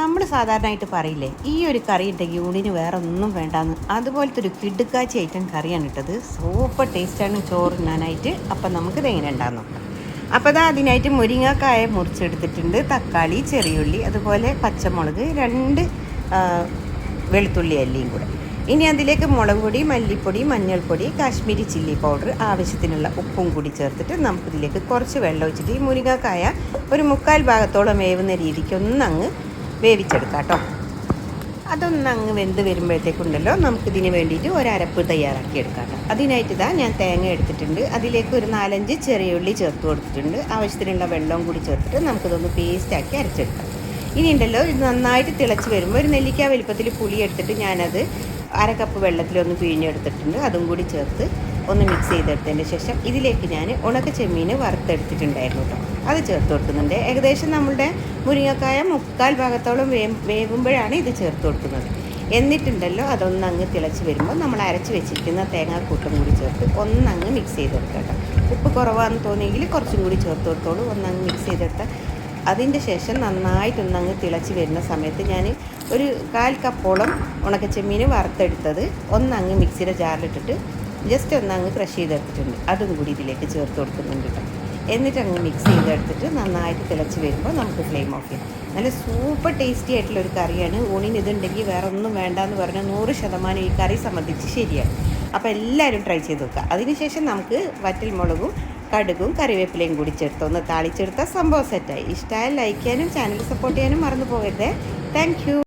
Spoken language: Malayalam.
നമ്മൾ സാധാരണയായിട്ട് പറയില്ലേ ഈ ഒരു കറി ഉണ്ടെങ്കിൽ ഊണിന് വേറെ ഒന്നും വേണ്ടാന്ന്. അതുപോലത്തെ ഒരു കിടുക്കാച്ചി ഐറ്റം കറിയാണ് ഇട്ടത്. സൂപ്പർ ടേസ്റ്റാണ് ചോറിനാനായിട്ട് അപ്പം നമുക്ക് എങ്ങനെ ഉണ്ടാകും നോക്കാം. അപ്പോൾ അതാ അതിനായിട്ട് മുരിങ്ങക്കായ മുറിച്ചെടുത്തിട്ടുണ്ട്. തക്കാളി ചെറിയുള്ളി അതുപോലെ പച്ചമുളക് രണ്ട് വെളുത്തുള്ളി അല്ലിയും കൂടെ. ഇനി അതിലേക്ക് മുളക് പൊടി മല്ലിപ്പൊടി മഞ്ഞൾപ്പൊടി കാശ്മീരി ചില്ലി പൗഡർ ആവശ്യത്തിനുള്ള ഉപ്പും കൂടി ചേർത്തിട്ട് നമുക്കിതിലേക്ക് കുറച്ച് വെള്ളം ഒഴിച്ചിട്ട് ഈ മുരിങ്ങക്കായ ഒരു മുക്കാൽ ഭാഗത്തോളം വേവുന്ന രീതിക്ക് ഒന്നങ്ങ് വേവിച്ചെടുക്കാം കേട്ടോ. അതൊന്ന് അങ്ങ് വെന്ത് വരുമ്പോഴത്തേക്കുണ്ടല്ലോ നമുക്കിതിന് വേണ്ടിയിട്ട് ഒരരപ്പ് തയ്യാറാക്കി എടുക്കാം അതിനായിട്ട് ഇതാ ഞാൻ തേങ്ങ എടുത്തിട്ടുണ്ട്. അതിലേക്ക് ഒരു നാലഞ്ച് ചെറിയ ഉള്ളി ചേർത്ത് കൊടുത്തിട്ടുണ്ട്. ആവശ്യത്തിനുള്ള വെള്ളവും കൂടി ചേർത്തിട്ട് നമുക്കിതൊന്ന് പേസ്റ്റാക്കി അരച്ചെടുക്കാം. ഇനി ഉണ്ടല്ലോ ഇത് നന്നായിട്ട് തിളച്ച് വരുമ്പോൾ ഒരു നെല്ലിക്ക വലിപ്പത്തിൽ പുളി എടുത്തിട്ട് ഞാനത് അര കപ്പ് വെള്ളത്തിലൊന്ന് പിഴിഞ്ഞെടുത്തിട്ടുണ്ട്. അതും കൂടി ചേർത്ത് ഒന്ന് മിക്സ് ചെയ്തെടുത്തതിന് ശേഷം ഇതിലേക്ക് ഞാൻ ഉണക്ക ചെമ്മീൻ വറുത്തെടുത്തിട്ടുണ്ടായിരുന്നു കേട്ടോ. അത് ചേർത്ത് കൊടുക്കുന്നുണ്ട്. ഏകദേശം നമ്മളുടെ മുരിങ്ങക്കായ മുക്കാൽ ഭാഗത്തോളം വേ വേവുമ്പോഴാണ് ഇത് ചേർത്ത് കൊടുക്കുന്നത്. എന്നിട്ടുണ്ടല്ലോ അതൊന്ന് അങ്ങ് തിളച്ച് വരുമ്പോൾ നമ്മൾ അരച്ച് വെച്ചിരിക്കുന്ന തേങ്ങാക്കൂട്ടും കൂടി ചേർത്ത് ഒന്നങ്ങ് മിക്സ് ചെയ്തെടുക്കാം ഉപ്പ് കുറവാണെന്ന് തോന്നിയെങ്കിൽ കുറച്ചും കൂടി ചേർത്ത് കൊടുത്തോളൂ. ഒന്നങ്ങ് മിക്സ് ചെയ്തെടുത്താൽ അതിന്റെ ശേഷം നന്നായിട്ടൊന്ന് അങ്ങ് തിളച്ച് വരുന്ന സമയത്ത് ഞാൻ ഒരു കാൽ കപ്പോളം ഉണക്കച്ചെമ്മീൻ വറുത്തെടുത്തത് ഒന്നങ്ങ് മിക്സിയുടെ ജാറിലിട്ടിട്ട് ജസ്റ്റ് ഒന്നങ്ങ് ക്രഷ് ചെയ്തെടുത്തിട്ടുണ്ട്. അതും കൂടി ഇതിലേക്ക് ചേർത്ത് കൊടുക്കുന്നുണ്ട് കേട്ടോ. എന്നിട്ട് അങ്ങ് മിക്സ് ചെയ്തെടുത്തിട്ട് നന്നായിട്ട് തിളച്ച് വരുമ്പോൾ നമുക്ക് ഫ്ലെയിം ഓഫ് ചെയ്യാം. നല്ല സൂപ്പർ ടേസ്റ്റി ആയിട്ടുള്ള ഒരു കറിയാണ്. ഊണിന് ഇതുണ്ടെങ്കിൽ വേറെ ഒന്നും വേണ്ട എന്ന് പറഞ്ഞാൽ നൂറ് ശതമാനം ഈ കറി സംബന്ധിച്ച് ശരിയാണ്. അപ്പോൾ എല്ലാവരും ട്രൈ ചെയ്ത് നോക്കുക. അതിനുശേഷം നമുക്ക് വറ്റൽ മുളകും കടുകും കറിവേപ്പിലയും കൂടി ചേർത്ത്. ഒന്ന് താളിച്ചെടുത്താൽ സംഭവം സെറ്റായി ഇഷ്ടമായ ലൈക്ക് ചെയ്യാനും ചാനൽ സപ്പോർട്ട് ചെയ്യാനും മറന്നു പോകരുത്. താങ്ക്